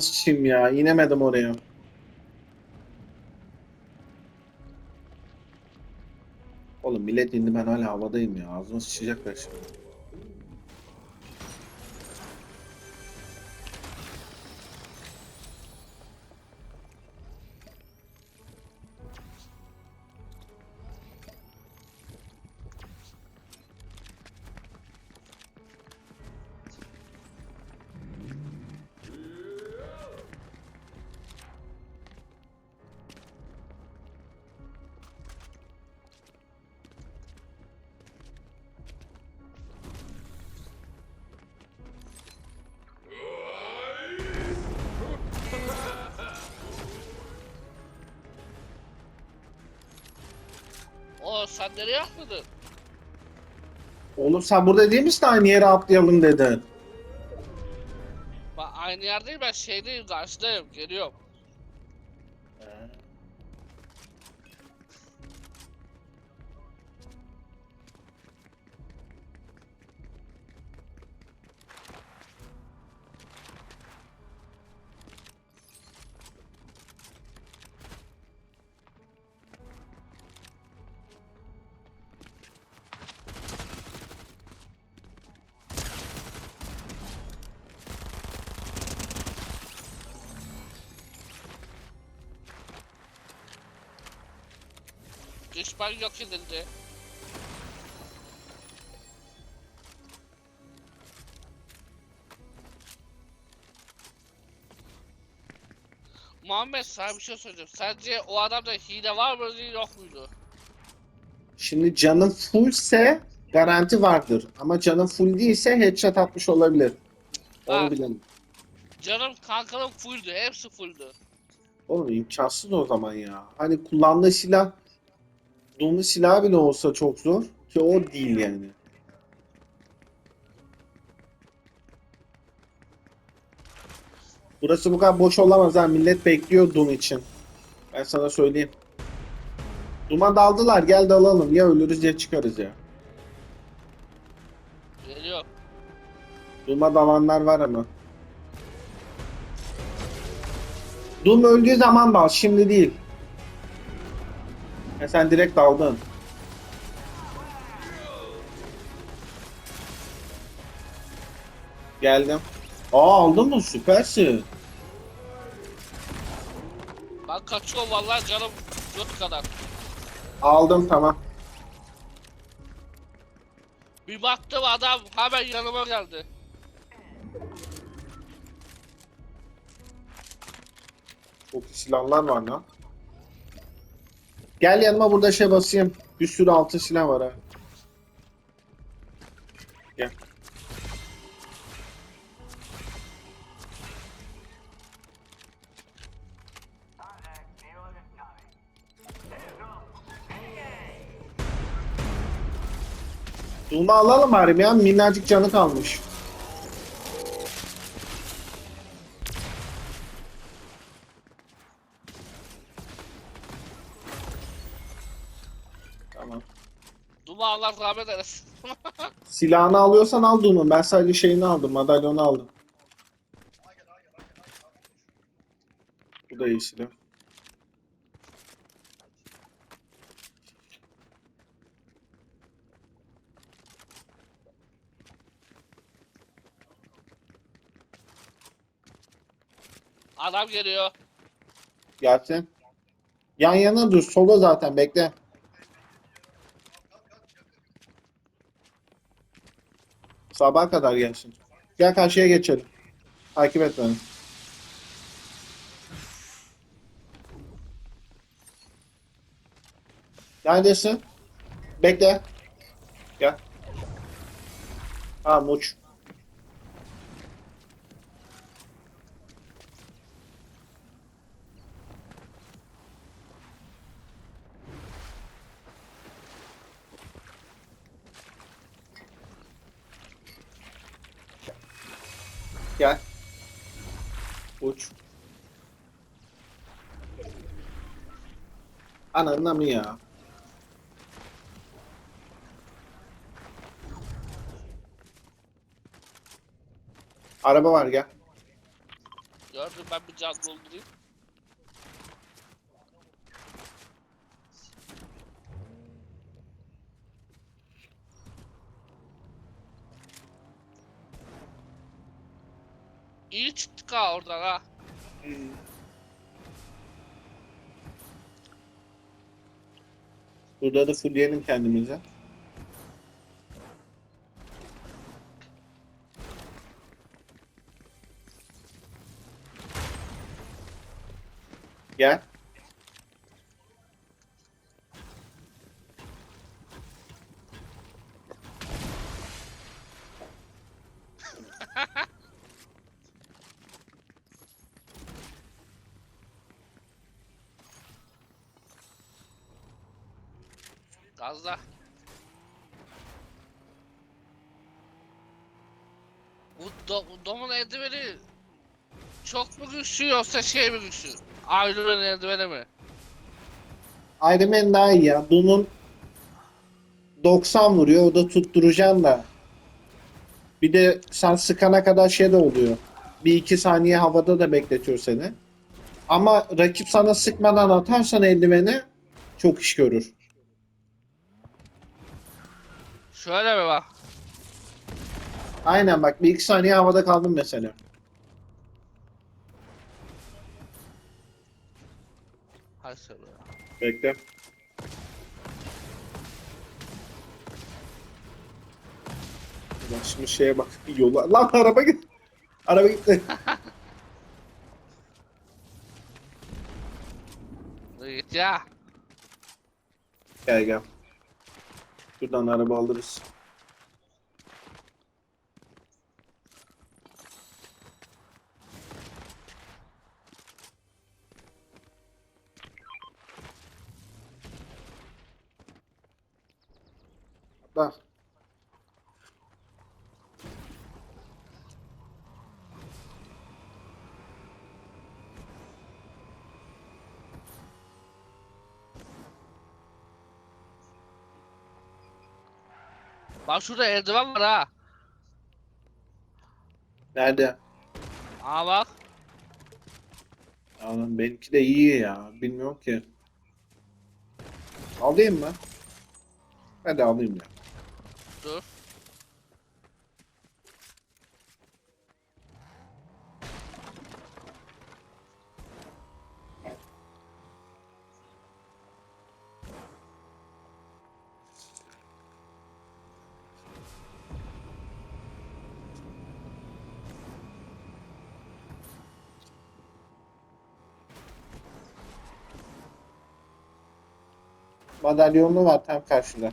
Çim ya? İnemedim oraya. Oğlum millet indi ben hala havadayım ya. Ağzıma sıçacaklar şimdi. Nereye atladın? Oğlum sen burada değil misin aynı yere atlayalım dedin. Ben aynı yerdeyim ben şeydeyim karşıdayım geliyorum. Düşman yok edildi. Muhammed sana bir şey söyleyeceğim. Sence o adamda hile var mıydı yok muydu? Şimdi canın fullse garanti vardır. Ama canın full değilse headshot atmış olabilir. Onu Ha. bilemem. Canım kankanım fulldü. Hepsi fulldü. Oğlum imkansız o zaman ya. Hani kullandığı silah Doom'un silahı bile olsa çok zor ki o değil yani. Burası bu kadar boş olamaz ha. Millet bekliyor Doom için. Ben sana söyleyeyim. Doom'a daldılar. Gel dalalım. Ya ölürüz ya çıkarız ya. Geliyor. Doom'a dalanlar var ama. Doom öldüğü zaman dal. Şimdi değil. Ya sen direkt daldın. Geldim. Aa aldın mı? Süpersin. Ben kaçıyorum vallahi canım yok kadar. Aldım tamam. Bir baktım adam hemen yanıma geldi. Çok silahlar var lan. Gel yanıma burada şey basayım. Bir sürü altın silah var ha. Gel. Duma alalım bari ya. Minnacık canı kalmış. Tamam. Duma Allah rahmet eylesin. Silahını alıyorsan al Doom'un. Ben sadece şeyini aldım. Madalyonu aldım. Bu da iyi silah. adam geliyor. Gelsin. Yan yana dur. Solo zaten. Bekle. Sabaha kadar gelsin. Gel karşıya geçelim. Takip et beni. Neredesin? Bekle. Gel. Ha muç. Gel. Uç. Ananı mı ya? Araba var gel. Gördüm ben bir can doldurayım. İyi çıktık ha oradan ha. Burada da fullleyelim kendimize. Gel. Gazla. Bu do domun eldiveni çok mu güçlü yoksa şey mi güçlü? Iron Man eldiveni mi? Iron Man daha iyi ya. Doom'un 90 vuruyor. O da tutturacaksın da. Bir de sen sıkana kadar şey de oluyor. Bir iki saniye havada da bekletiyor seni. Ama rakip sana sıkmadan atarsan eldiveni çok iş görür. Şöyle mi bak? Aynen bak bir iki saniye havada kaldım mesela. Ya. Bekle. Ulan şimdi şeye bak yola. Lan araba git. Araba gitti. Git ya. gel gel. Şuradan araba alırız. Bak. Bak şurada eldiven var ha. Nerede? Aa bak. Oğlum benimki de iyi ya. Bilmiyorum ki. Alayım mı? Hadi alayım ya. Dur. Madalyonlu var tam karşıda.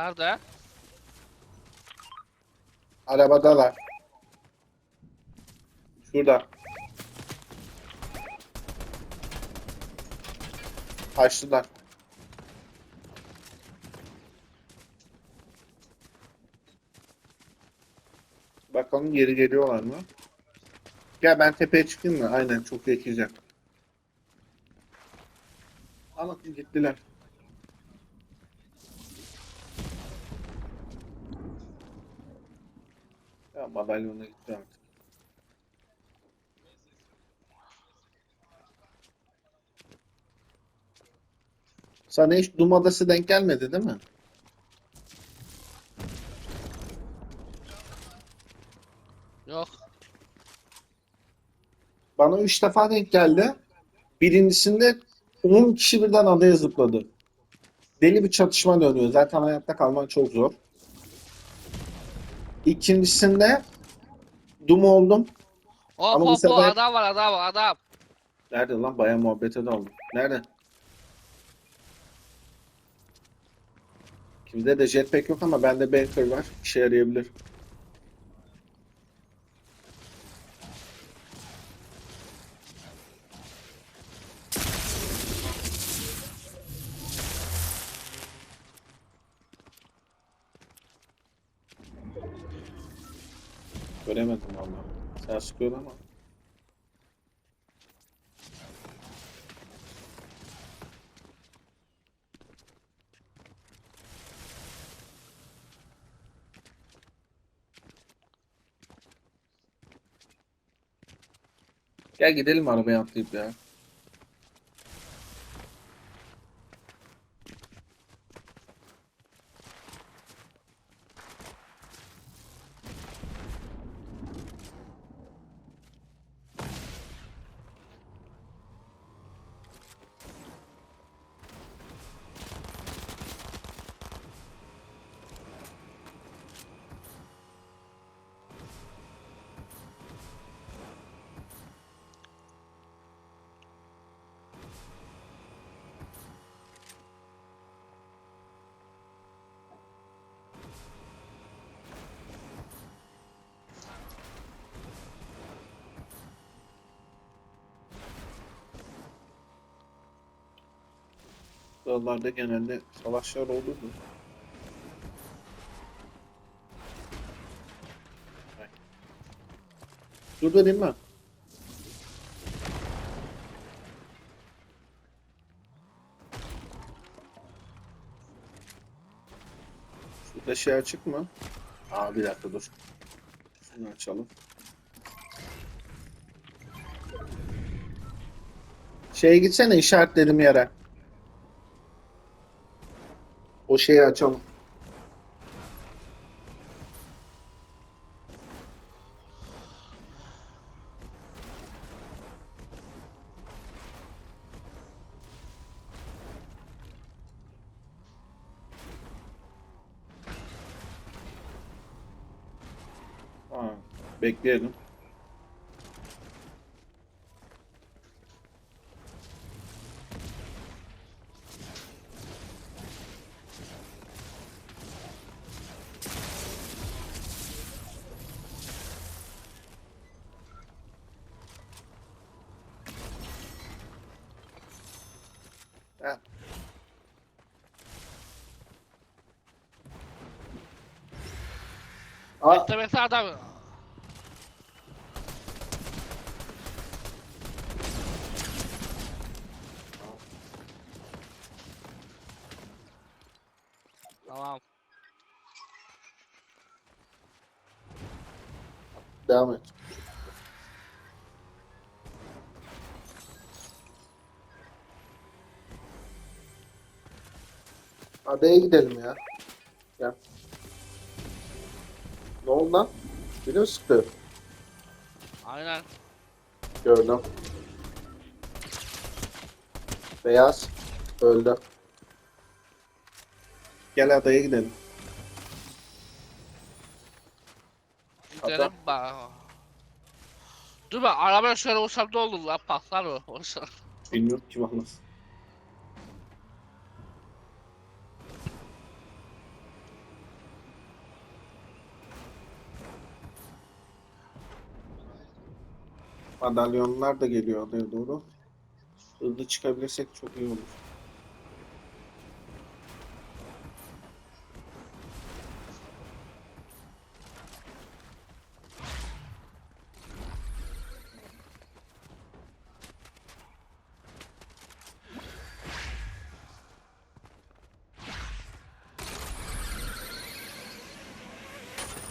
Nerede? Arabadalar. Şurada. Kaçtılar. Bakalım geri geliyorlar mı? Gel ben tepeye çıkayım mı? Aynen çok yakacak. Ama gittiler. Ya madalyona gitti artık. Sana hiç Doom Adası denk gelmedi değil mi? Yok. Bana üç defa denk geldi. Birincisinde 10 kişi birden adaya zıpladı. Deli bir çatışma dönüyor. Zaten hayatta kalman çok zor. İkincisinde Doom oldum. Hop Ama bu hop hop sefer- adam var adam var adam. Nerede lan? Bayağı muhabbete daldım. Nerede? Kimde de jetpack yok ama bende banker var. İşe yarayabilir. Göremedim valla. Sen sıkıyorsun ama. Gel gidelim arabaya atlayıp ya. Buralarda genelde savaşlar olur mu? Burada değil mi? Şurada şey açık mı? Aa bir dakika dur. Şunu açalım. Şeye gitsene işaretledim yere. O şeyi açalım. Bekleyelim. Ha. Aa, Beklemesi adam. Tamam. devam et. Adaya gidelim ya. Gel. Ne oldu lan? Biri mi sıktı? Aynen. Gördüm. Beyaz. Öldü. Gel adaya gidelim. Gidelim bak. Dur bak arabaya şöyle uçsam ne olur lan patlar mı? Uçsam. Bilmiyorum ki vallahi. Madalyonlar da geliyor adaya doğru. Hızlı çıkabilirsek çok iyi olur.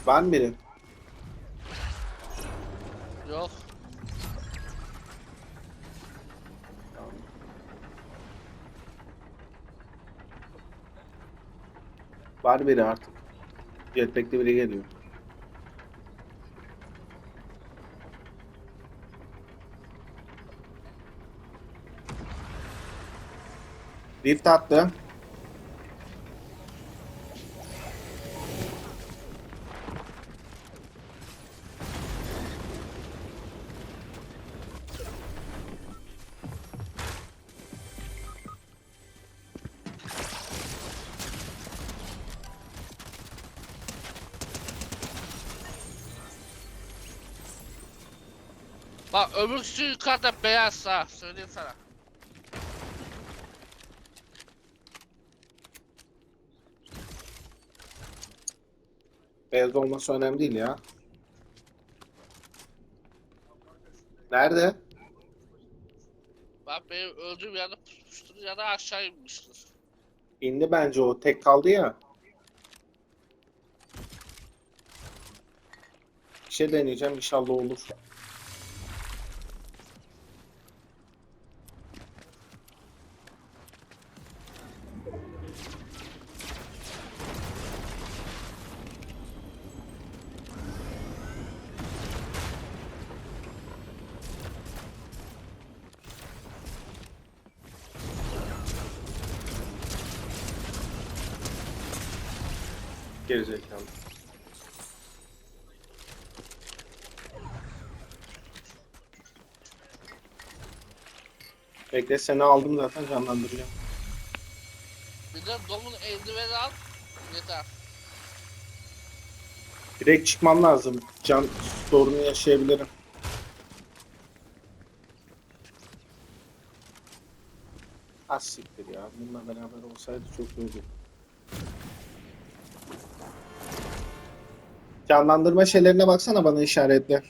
Mı biri? Var biri artık. Jetpack'li biri geliyor. Rift attı. Bak öbürsü yukarıda beyaz ha söyleyeyim sana. Beyaz olması önemli değil ya. Nerede? Bak benim öldüğüm yerde pusmuştur ya da aşağı inmiştir. İndi bence o. Tek kaldı ya. Bir şey deneyeceğim inşallah olur. Gerizekalı. Bekle seni aldım zaten canlandıracağım. Bir de domun eldiveni al. Yeter. Direkt çıkmam lazım. Can sorunu yaşayabilirim. Az siktir ya. Bununla beraber olsaydı çok iyi olurdu. Canlandırma şeylerine baksana bana işaretle.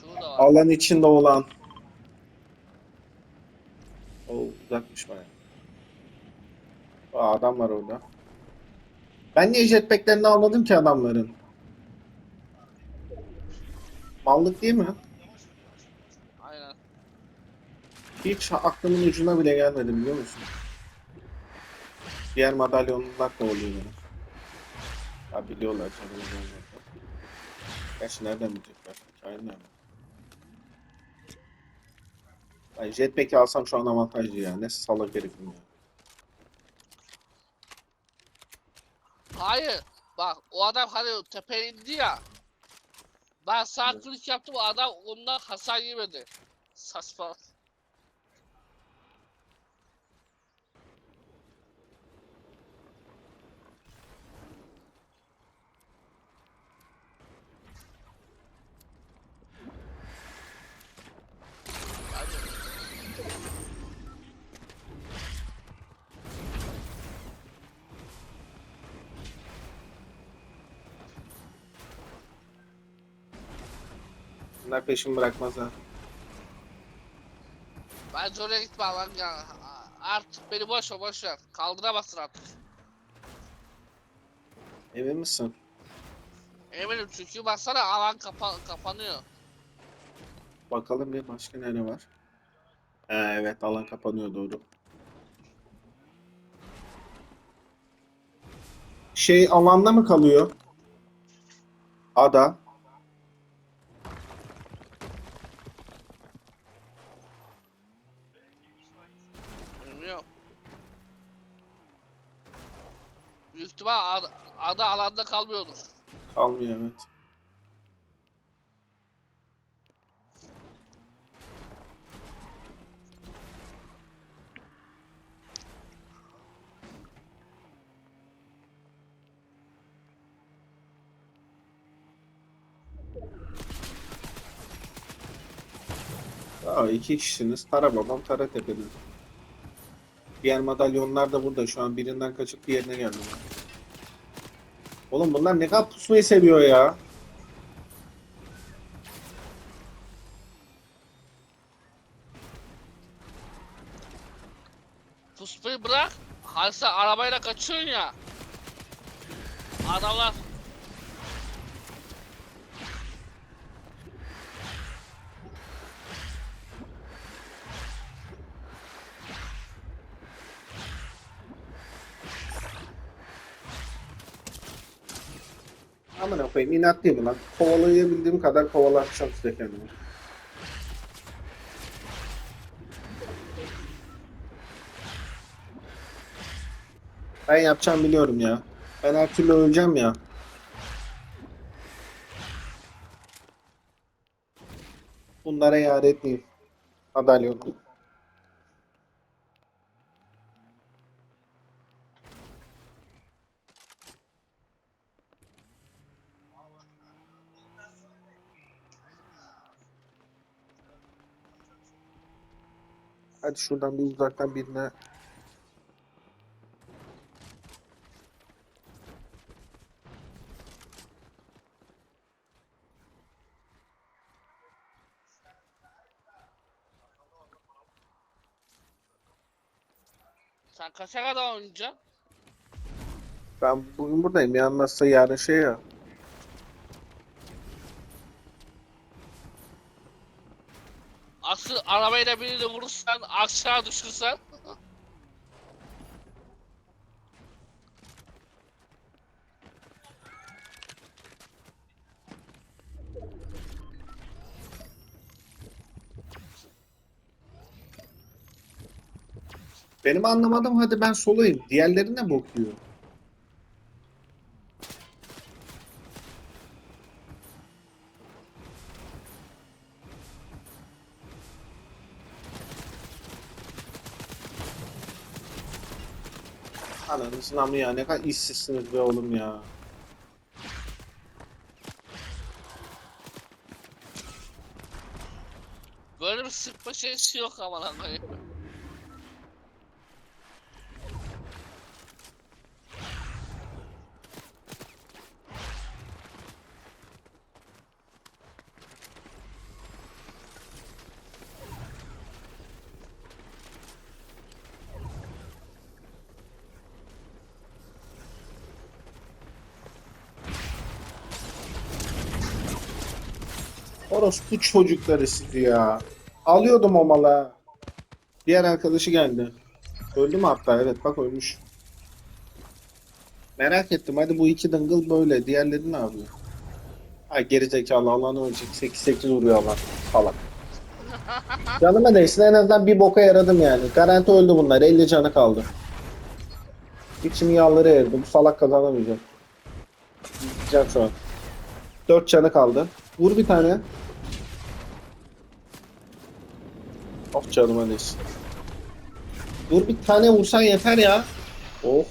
Şurada var. Alan içinde olan. O uzakmış baya. Aa, adam var orada. Ben niye jetpacklerini almadım ki adamların? Mallık değil mi? Aynen. Hiç aklımın ucuna bile gelmedi biliyor musun? Diğer madalyonlar kovalıyor beni. Ya biliyorlar canım. Gerçi nereden bilecekler? Hikayenin nerede? Ben jetpack'i alsam şu an avantajlı ya. Ne salak herifim ya. Hayır. Bak o adam hani tepeye indi ya. Ben sağ Evet. yaptım adam ondan hasar yemedi. Saçma. Bunlar peşimi bırakmaz ha. Bence oraya gitme lan ya. Artık beni boş ver boş ver. Kaldıramazsın artık. Emin misin? Eminim çünkü baksana alan kapa kapanıyor. Bakalım bir başka nere var? Ee, evet alan kapanıyor doğru. Şey alanda mı kalıyor? Ada. Bilmiyorum. Büyük ihtimal ad- ada alanda kalmıyordur. Kalmıyor evet. Aa, iki kişisiniz. Tara babam, Tara tepede. Diğer madalyonlar da burada. Şu an birinden kaçıp diğerine geldim. Oğlum bunlar ne kadar pusmayı seviyor ya. Pusmayı bırak. Halse arabayla kaçıyorsun ya. Adamlar koyayım inat değil mi lan? Kovalayabildiğim kadar kovalatacağım size kendimi. Ben yapacağım biliyorum ya. Ben her türlü öleceğim ya. Bunlara yar etmeyeyim. Madalyonu. Hadi şuradan bir uzaktan birine sen kaça kadar oynayacaksın? Ben bugün buradayım. Yanmazsa yarın şey ya. Asıl arabayla birini vurursan aşağı düşürsen Benim anlamadım hadi ben solayım. Diğerleri ne bakıyor? Ananızın amı ya ne kadar işsizsiniz be oğlum ya. Böyle bir sıkma şeysi yok aman koyayım. Orospu çocukları sizi ya. Alıyordum o mala. Diğer arkadaşı geldi. Öldü mü hatta? Evet bak ölmüş. Merak ettim. Hadi bu iki dıngıl böyle. Diğerleri ne yapıyor? Ha geri zekalı alan ölecek. 8-8 vuruyor alan. Salak. Canıma değsin en azından bir boka yaradım yani. Garanti öldü bunlar. 50 canı kaldı. İçim yağları erdi. Bu salak kazanamayacak. Gideceğim şu an. 4 canı kaldı. Vur bir tane. Of canıma değsin. Vur bir tane vursan yeter ya. Oh.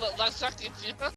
Da taşak geçiyor.